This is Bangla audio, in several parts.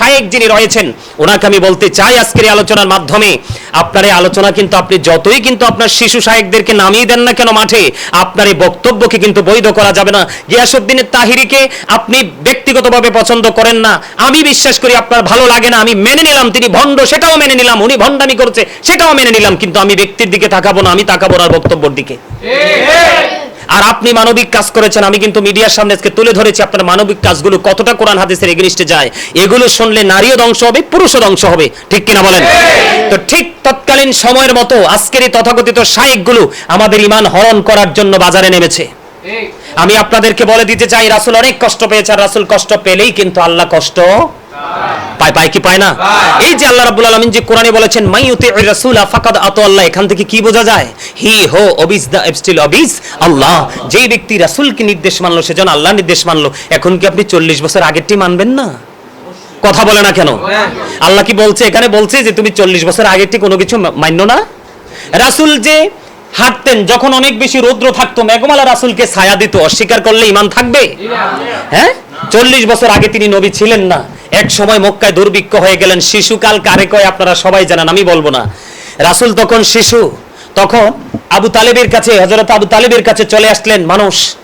শায়েক যিনি রয়েছেন, ওনাকে আমি বলতে চাই আজকের এই আলোচনার মাধ্যমে। আপনার এই আলোচনা কিন্তু আপনি যতই কিন্তু আপনার শিশু শায়েকদেরকে নামিয়ে দেন না কেন মাঠে, আপনার এই বক্তব্যকে কিন্তু বৈধ করা যাবে না। গিয়াসুদ্দিনের তাহিরিকে আপনি ব্যক্তিগতভাবে পছন্দ করেন না। আমি বিশ্বাস করি আপনার ভালো লাগে না, আমি মেনে নিলাম, তিনি ভণ্ড, সেটাও মেনে নিলাম, উনি ভণ্ডামি করছে, সেটাও মেনে নিলাম, কিন্তু আমি ব্যক্তির দিকে তাকাবো না, আমি তাকাবো না বক্তব্যের দিকে। আর আপনি মানবিক কাজ করেছেন, আমি কিন্তু মিডিয়ার সামনে আজকে তুলে ধরেছি আপনার মানবিক কাজগুলো কতটা কোরআন হাদিসের এগেনিস্টে যায়। এগুলো শুনলে নারীও ধ্বংস হবে, পুরুষও ধ্বংস হবে। ঠিক কিনা বলেন? তো ঠিক তৎকালীন সময়ের মতো আজকের এই তথাকথিত শায়েকগুলো আমাদের ইমান হরণ করার জন্য বাজারে নেমেছে। আমি আপনাদেরকে বলে দিতে চাই, রাসুল অনেক কষ্ট পেয়েছে, আর রাসুল কষ্ট পেলেই কিন্তু আল্লাহ কষ্ট পায় পায় কি পায় না? এই যে আল্লাহ রাব্বুল আলামিন যে কোরআনে বলেছেন মাই ইউতিউর রাসূলা ফাকাদ আতা আল্লাহ এখান থেকে কি বোঝা যায়? হি হো অবিজ দা স্টিল অবিজ আল্লাহ। যেই ব্যক্তি রাসূলকে নির্দেশ মানলো সেজন আল্লাহ নির্দেশ মানলো। এখন কি আপনি 40 বছর আগেরটি মানবেন না? কথা বলে না কেন? আল্লাহ কি বলছে? এখানে বলছে যে তুমি 40 বছর আগেরটি কোনো কিছু মান্য না? রাসূল যে হাঁটতেন যখন অনেক বেশি রৌদ্র থাকতো মেঘমালা রাসূলকে ছায়া দিত অস্বীকার করলে ইমান থাকবে? হ্যাঁ? চল্লিশ বছর আগে তিনি নবী ছিলেন না। এক সময় মক্কায় দুর্ভিক্ষ হয়ে গেলেন। শিশুকাল কারে কয় আপনারা সবাই জানেন, আমি বলব না। রাসুল তখন শিশু, তখন আবু তালেবের কাছে হজরত আবু তালেবের কাছে চলে আসলেন মানুষ।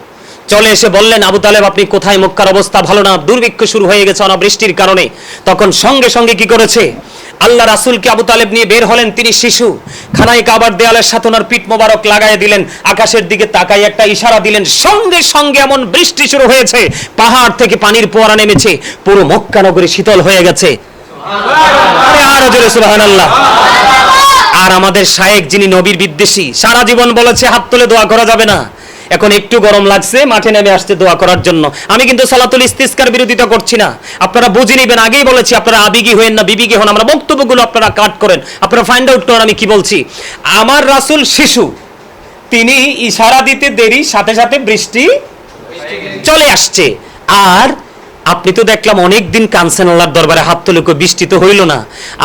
চলে এসে বললেন, আবু তালেব, আপনি কোথায়? মক্কার অবস্থা ভালো না। দুর্ভিক্ষ শুরু হয়ে গেছে অনাবৃষ্টির কারণে। তখন সঙ্গে সঙ্গে কি করেছে? আল্লাহ রাসূলকে আবু তালেব নিয়ে বের হলেন, তিনি শিশু। খানায় কাবার দেয়ালের সাথে ওনার পিঠ মোবারক লাগাইয়া দিলেন, আকাশের দিকে তাকাই একটা ইশারা দিলেন, সঙ্গে সঙ্গে এমন বৃষ্টি শুরু হয়েছে, পাহাড় থেকে পানির পোয়ারা নেমেছে, পুরো মক্কা নগরী শীতল হয়ে গেছে। আর আমাদের শায়েক যিনি নবীর বিদ্বেষী, সারা জীবন বলেছে, হাত তুলে দোয়া করা যাবে না। এখন একটু গরম লাগছে, মাঠে নেমে আসছে দোয়া করার জন্য। আমি কিন্তু সালাতুল ইস্তিস্কার বিরোধিতা করছি না। আপনারা বুঝে নেবেন, আগেই বলেছি, আপনারা আবেগী হয়েন না বিবিগী হন। আমরা বক্তব্যগুলো আপনারা কাট করেন। আপনারা ফাইন্ড আউট করেন আমি কি বলছি। আমার রাসূল শিশু, তিনি ইশারা দিতে দেরি, সাথে সাথে বৃষ্টি চলে আসছে। আর আপনি তো দেখলাম অনেক দিন আল্লাহর দরবারে, হাত তুলে কই বৃষ্টি তো হইল না।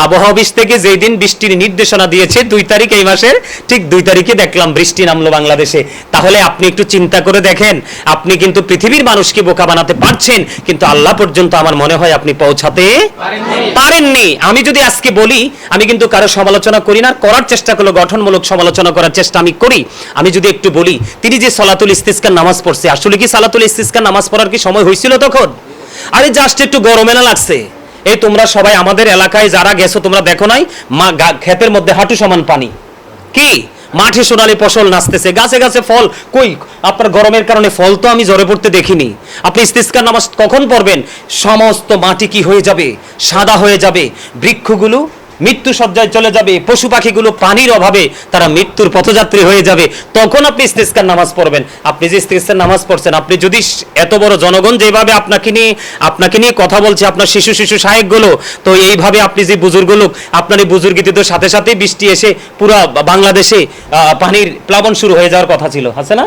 আবহাওয়া অফিস থেকে যেই দিন বৃষ্টির নির্দেশনা দিয়েছে, দুই তারিখ এই মাসের ঠিক দুই তারিখে দেখলাম বৃষ্টি নামলো বাংলাদেশে। তাহলে আপনি একটু চিন্তা করে দেখেন, আপনি কিন্তু পৃথিবীর মানুষকে বোকা বানাতে পারছেন, কিন্তু আল্লাহ পর্যন্ত আমার মনে হয় আপনি পৌঁছাতে পারেননি। আমি যদি আজকে বলি, আমি কিন্তু কারও সমালোচনা করি না, করার চেষ্টা করল, গঠনমূলক সমালোচনা করার চেষ্টা আমি করি। আমি যদি একটু বলি, তিনি যে সলাতুল ইস্তিস্কার নামাজ পড়ছে, আসলে কি সালাতুল ইস্তিস্কার নামাজ পড়ার কি সময় হয়েছিল তখন? আরে জাস্ট একটু গরমে না লাগছে। এই তোমরা সবাই আমাদের এলাকায় যারা গেছো, তোমরা দেখো নাই, মা ক্ষেতের মধ্যে হাঁটু সমান পানি। কি? মাঠে সোনালি ফসল নাচতেছে, গাছে গাছে ফল। কই, আপনার গরমের কারণে ফল তো আমি জ্বরে পড়তে দেখিনি। আপনি ইস্তিস্কার নামাজ কখন পড়বেন? সমস্ত মাটি কি হয়ে যাবে? সাদা হয়ে যাবে। বৃক্ষগুলো মৃত্যু সজ্জায় চলে যাবে, পশু পাখিগুলো পানির অভাবে তারা মৃত্যুর পথযাত্রী হয়ে যাবে। তখন আপনি ইস্তিস্কার নামাজ পড়বেন। আপনি যে ইস্তিস্কার নামাজ পড়ছেন, আপনি যদি এত বড় জনগণ যেভাবে আপনাকে নিয়ে আপনাকে নিয়ে কথা বলছে, আপনার শিশু শিশু সাহেবগুলো তো এইভাবে আপনি যে বুজুর্গ লোক, আপনার এই বুজুর্গিতে তো সাথে সাথেই বৃষ্টি এসে পুরো বাংলাদেশে পানির প্লাবন শুরু হয়ে যাওয়ার কথা ছিল। আছে না?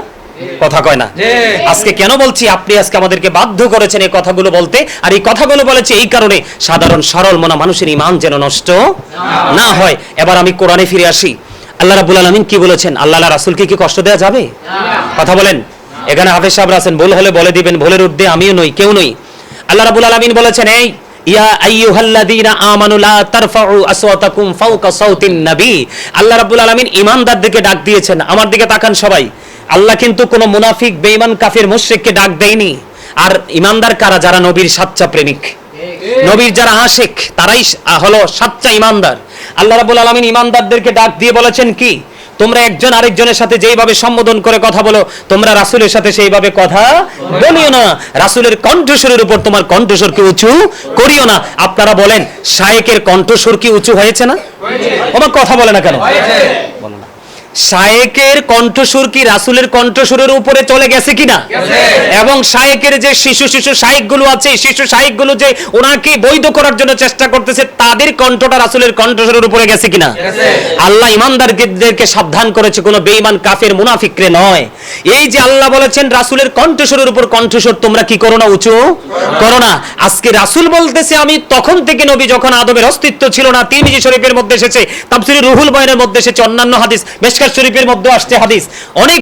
কথা কয় না? আজকে কেন বলছি? আপনি আজকে আমাদেরকে বাধ্য করেছেন এই কথাগুলো বলতে। আর এই কথাগুলো বলেছে এই কারণে সাধারণ সরল মনা মানুষের ইমান যেন নষ্ট না হয়। এবার আমি কোরআনে ফিরে আসি। আল্লাহ রাব্বুল আলামিন কি বলেছেন? আল্লাহ রাসূলকে কি কষ্ট দেওয়া যাবে? কথা বলেন। এখানে হাফেজ সাহেব আছেন ভুল হলে বলে দিবেন ভুলের ঊর্ধ্বে আমিও নই কেউ নই। আল্লাহ রাব্বুল আলামিন বলেছেন এই ইয়া আইয়ুহাল্লাযীনা আমানু লা তারফাউ আসওয়াতাকুম ফাওকা সাউতিন নবী। আল্লাহ রাব্বুল আলামিন ঈমানদারদেরকে ডাক দিয়েছেন। আমার দিকে তাকান সবাই। আল্লাহ কিন্তু কোনো মুনাফিক, বেঈমান, কাফির, মুশরিককে ডাক দেয়নি। আর ঈমানদার কারা? যারা নবীর সাচ্চা প্রেমিক। নবীর যারা আশেক, তারাই হলো সাচ্চা ঈমানদার আল্লাহ রাব্বুল আলামিন ঈমানদারদেরকে ডাক দিয়ে বলেছেন কি, তোমরা একজন আরেকজনের সাথে যেইভাবে সম্বোধন করে কথা বলো, তোমরা রাসূলের সাথে সেইভাবে কথা বলিও না। রাসূলের কণ্ঠস্বরের উপর তোমার কণ্ঠস্বরকে উঁচু? করিও না। আপনারা বলেন, শায়েকের কণ্ঠস্বর কি উঁচু হয়েছে না? আমার কথা বলে না কেন? শায়েকের কণ্ঠস্বর কি রাসূলের কণ্ঠস্বরের উপরে চলে গেছে কিনা? এবং শায়েকের যে শিশু শিশু শায়েকগুলো আছে শিশু শায়েকগুলো যে ওনাকে বৈধ করার জন্য চেষ্টা করতেছে তাদের কণ্ঠটা রাসূলের কণ্ঠস্বরের উপরে গেছে কিনা? আল্লাহ ইমানদারদেরকে সাবধান করেছে কোনো বেঈমান কাফের মুনাফিকরে নয়। এই যে আল্লাহ বলেছেন রাসূলের কণ্ঠস্বরের উপর কণ্ঠস্বর তোমরা কি করো না উঁচু? করো না। আজকে রাসূল বলতেছে আমি তখন থেকে নবী যখন আদমের অস্তিত্ব ছিল না তিরমিজি শরীফের মধ্যে এসেছে তাফসীরে রুহুল বয়ানের মধ্যে এসেছে অন্যান্য হাদিস। মেশকাত শরীফের মধ্যে আসছে হাদিস। অনেক